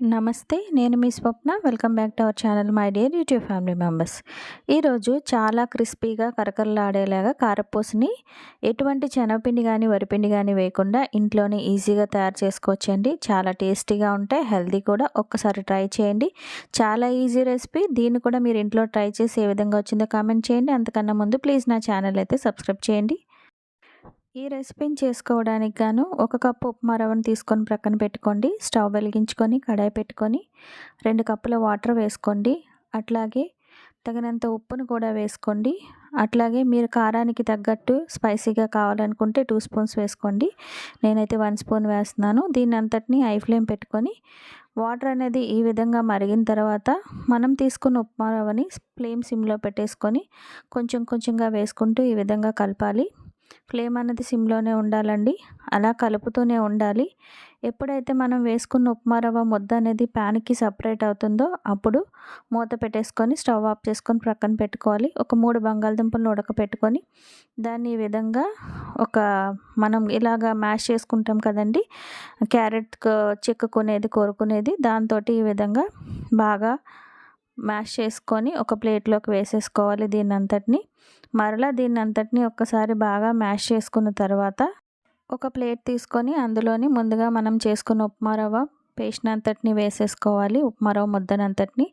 నమస్తే నేను మీ Swapna. Welcome back to our channel my dear YouTube family members. ఈరోజు చాలా క్రిస్పీగా కరకరలాడేలాగా కారపూసని ఎటువంటి శనగపిండి కానీ వరిపిండి కానీ వేయకుండా ఇంట్లోనే ఈజీగా తయారు చేసుకోవచ్చండి. చాలా టేస్టీగా ఉంటాయి హెల్దీ కూడా. ఒక్కసారి ట్రై చేయండి. చాలా ఈజీ రెసిపీ. దీన్ని కూడా మీరు ఇంట్లో ట్రై చేసి ఏ విధంగా వచ్చిందో కామెంట్ చేయండి. అంతకన్నా ముందు ప్లీజ్ నా ఛానల్ అయితే సబ్స్క్రైబ్ చేయండి. ఈ రెసిపీని చేసుకోవడానికి గాను ఒక కప్పు ఉప్మా రవ్వను తీసుకొని ప్రక్కన పెట్టుకోండి. స్టవ్ వెలిగించుకొని కడాయి పెట్టుకొని రెండు కప్పుల వాటర్ వేసుకోండి. అట్లాగే తగినంత ఉప్పును కూడా వేసుకోండి. అట్లాగే మీరు కారానికి తగ్గట్టు స్పైసీగా కావాలనుకుంటే టూ స్పూన్స్ వేసుకోండి. నేనైతే వన్ స్పూన్ వేస్తున్నాను. దీన్ని అంతటిని హై ఫ్లేమ్ పెట్టుకొని వాటర్ అనేది ఈ విధంగా మరిగిన తర్వాత మనం తీసుకున్న ఉప్మా రవ్వని ఫ్లేమ్ సిమ్లో పెట్టేసుకొని కొంచెం కొంచెంగా వేసుకుంటూ ఈ విధంగా కలపాలి. ఫ్లేమ్ అనేది సిమ్లోనే ఉండాలండి. అలా కలుపుతూనే ఉండాలి. ఎప్పుడైతే మనం వేసుకున్న ఉప్మా రవ్వ ముద్ద అనేది ప్యాన్కి సపరేట్ అవుతుందో అప్పుడు మూత పెట్టేసుకొని స్టవ్ ఆఫ్ చేసుకొని ప్రక్కన పెట్టుకోవాలి. ఒక మూడు బంగాళదుంపలను ఉడకపెట్టుకొని దాన్ని ఈ విధంగా ఒక మనం ఇలాగా మ్యాష్ చేసుకుంటాం కదండి. క్యారెట్ చెక్కుకునేది కోరుకునేది దాంతో ఈ విధంగా బాగా మ్యాష్ చేసుకొని ఒక ప్లేట్లోకి వేసేసుకోవాలి దీన్ని అంతటిని మరలా దీన్ని అంతటిని ఒక్కసారి బాగా మ్యాష్ చేసుకున్న తర్వాత ఒక ప్లేట్ తీసుకొని అందులోని ముందుగా మనం చేసుకున్న ఉప్మా రవ్వ పేస్ట్ అంతటిని వేసేసుకోవాలి మరో రవ్వ అంతటిని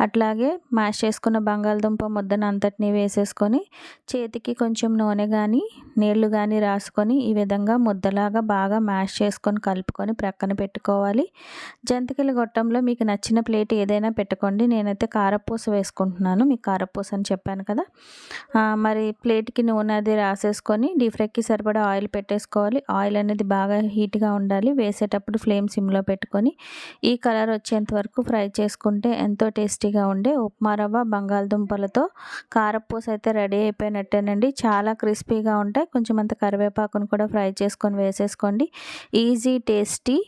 అట్లాగే మ్యాష్ చేసుకున్న బంగాళదుంప ముద్దను అంతటిని వేసేసుకొని చేతికి కొంచెం నూనె కానీ నీళ్ళు కానీ రాసుకొని ఈ విధంగా ముద్దలాగా బాగా మ్యాష్ చేసుకొని కలుపుకొని ప్రక్కన పెట్టుకోవాలి. జంతికల గొట్టంలో మీకు నచ్చిన ప్లేట్ ఏదైనా పెట్టుకోండి. నేనైతే కారపూస వేసుకుంటున్నాను. మీకు కారపూస అని చెప్పాను కదా. మరి ప్లేట్కి నూనె అది రాసేసుకొని డీప్ ఫ్రైకి సరిపడా ఆయిల్ పెట్టేసుకోవాలి. ఆయిల్ అనేది బాగా హీట్గా ఉండాలి. వేసేటప్పుడు ఫ్లేమ్ సిమ్లో పెట్టుకొని ఈ కలర్ వచ్చేంత వరకు ఫ్రై చేసుకుంటే ఎంతో టేస్టీగా ఉండే ఉప్మా రవ్వ బంగాళదుంపలతో కారపూస అయితే రెడీ అయిపోయినట్టేనండి. చాలా క్రిస్పీగా ఉంటాయి. కొంచెం అంత కరివేపాకును కూడా ఫ్రై చేసుకొని వేసేసుకోండి. ఈజీ టేస్టీ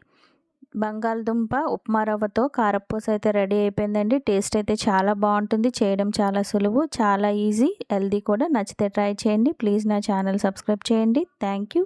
బంగాళదుంప ఉప్మా రవ్వతో కారపూస అయితే రెడీ అయిపోయిందండి. టేస్ట్ అయితే చాలా బాగుంటుంది. చేయడం చాలా సులువు చాలా ఈజీ హెల్దీ కూడా. నచ్చితే ట్రై చేయండి. ప్లీజ్ నా ఛానల్ సబ్స్క్రైబ్ చేయండి. Thank you.